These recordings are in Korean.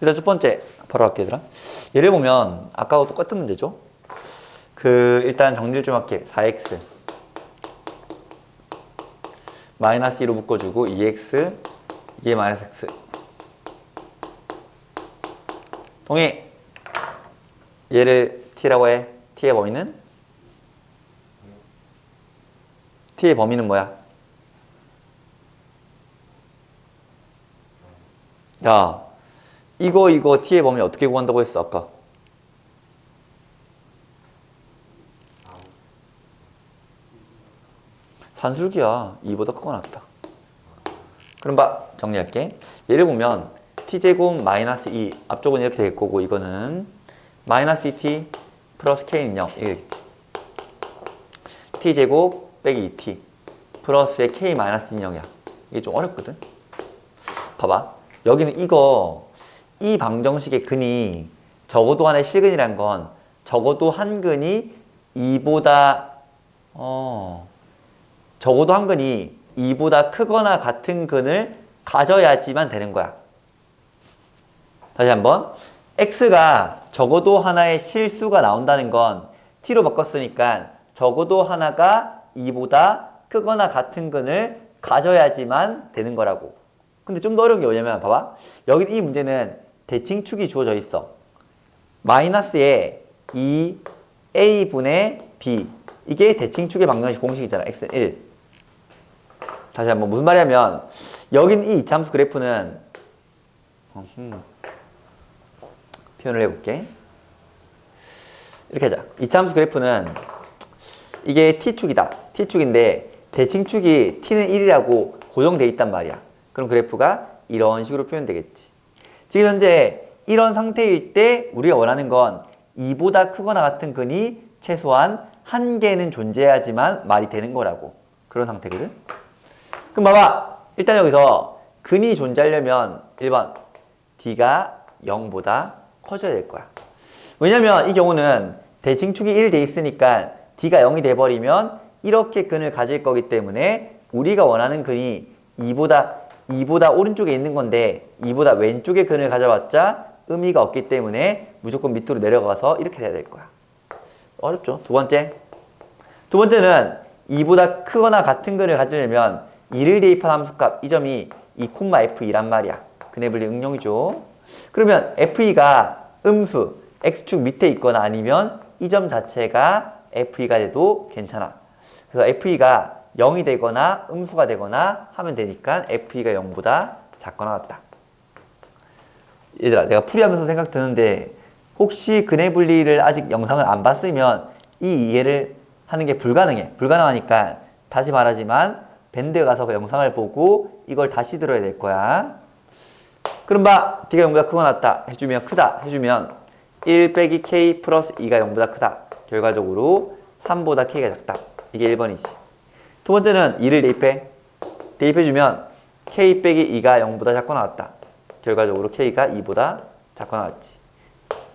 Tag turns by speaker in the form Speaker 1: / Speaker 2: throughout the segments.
Speaker 1: 일단 첫 번째 바로 할게 얘들아. 예를 보면 아까와 똑같은 문제죠. 그 일단 정리를 좀 할게. 4x 마이너스 2로 묶어주고 2x 2의 마이너스 x 동의 얘를 t라고 해 t의 범위는 t의 범위는 뭐야? 야 이거 이거 t의 범위 어떻게 구한다고 했어 아까? 산술기야. 2보다 크거나 같다. 그럼 봐 정리할게. 예를 보면 t제곱 마이너스 2 앞쪽은 이렇게 될 거고 이거는 마이너스 2t 플러스 k는 0 이겠지. T제곱 빼기 2t 플러스의 k 마이너스 0이야. 이게 좀 어렵거든. 봐봐. 여기는 이거 이 방정식의 근이 적어도 하나의 실근이란 건 적어도 한 근이 2보다 어 적어도 한 근이 2보다 크거나 같은 근을 가져야지만 되는 거야. 다시 한번 x가 적어도 하나의 실수가 나온다는 건 t로 바꿨으니까 적어도 하나가 2보다 크거나 같은 근을 가져야지만 되는 거라고. 근데 좀 더 어려운 게 뭐냐면 봐봐. 여기 이 문제는 대칭축이 주어져 있어. 마이너스에 2a분의 b 이게 대칭축의 방정식 공식이잖아. x는 1. 다시 한번 무슨 말이냐면 여긴 이 이차함수 그래프는. 표현을 해볼게. 이렇게 하자. 이차함수 그래프는 이게 t축이다. t축인데 대칭축이 t는 1이라고 고정돼 있단 말이야. 그럼 그래프가 이런 식으로 표현되겠지. 지금 현재 이런 상태일 때 우리가 원하는 건 2보다 크거나 같은 근이 최소한 한 개는 존재해야지만 말이 되는 거라고. 그런 상태거든. 그럼 봐봐. 일단 여기서 근이 존재하려면 1번 d가 0보다 커져야 될 거야. 왜냐면 이 경우는 대칭축이 1 돼 있으니까 d가 0이 돼 버리면 이렇게 근을 가질 거기 때문에 우리가 원하는 근이 2보다 2보다 오른쪽에 있는 건데 2보다 왼쪽에 근을 가져봤자 의미가 없기 때문에 무조건 밑으로 내려가서 이렇게 돼야 될 거야. 어렵죠? 두 번째. 두 번째는 2보다 크거나 같은 근을 가지려면 2를 대입한 함수값 이 점이 2, f2란 말이야. 근해 분리 응용이죠. 그러면 fe가 음수 x축 밑에 있거나 아니면 이 점 자체가 fe가 돼도 괜찮아. 그래서 fe가 0이 되거나 음수가 되거나 하면 되니까 fe가 0보다 작거나 같다. 얘들아 내가 풀이하면서 생각 드는데 혹시 근해 분리를 아직 영상을 안 봤으면 이 이해를 하는 게 불가능해. 불가능하니까 다시 말하지만 밴드 가서 그 영상을 보고 이걸 다시 들어야 될 거야. 그럼 봐. D가 0보다 크거나 같다 해주면 크다 해주면 1 빼기 K 플러스 2가 0보다 크다. 결과적으로 3보다 K가 작다. 이게 1번이지. 두 번째는 2를 대입해. 대입해주면 K 빼기 2가 0보다 작거나 같다. 결과적으로 K가 2보다 작거나 같지.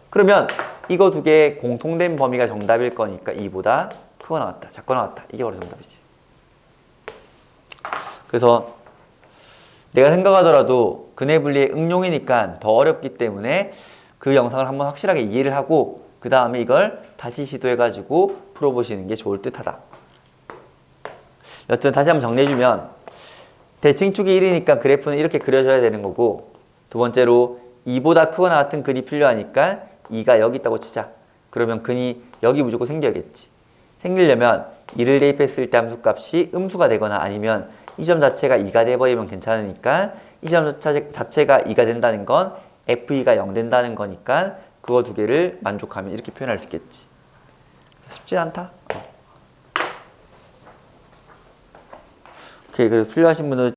Speaker 1: 그러면 이거 두 개의 공통된 범위가 정답일 거니까 2보다 크거나 같다. 작거나 같다. 이게 바로 정답이지. 그래서 내가 생각하더라도 근해 분리의 응용이니까 더 어렵기 때문에 그 영상을 한번 확실하게 이해를 하고 그 다음에 이걸 다시 시도해가지고 풀어보시는 게 좋을 듯 하다. 여튼 다시 한번 정리해주면 대칭축이 1이니까 그래프는 이렇게 그려져야 되는 거고 두 번째로 2보다 크거나 같은 근이 필요하니까 2가 여기 있다고 치자. 그러면 근이 여기 무조건 생겨야겠지. 생기려면 2를 대입했을 때 함수값이 음수가 되거나 아니면 이 점 자체가 2가 돼버리면 괜찮으니까 이 점 자체가 2가 된다는 건 FE가 0 된다는 거니까 그거 두 개를 만족하면 이렇게 표현할 수 있겠지. 쉽진 않다. 어. 오케이, 그래서 필요하신 분은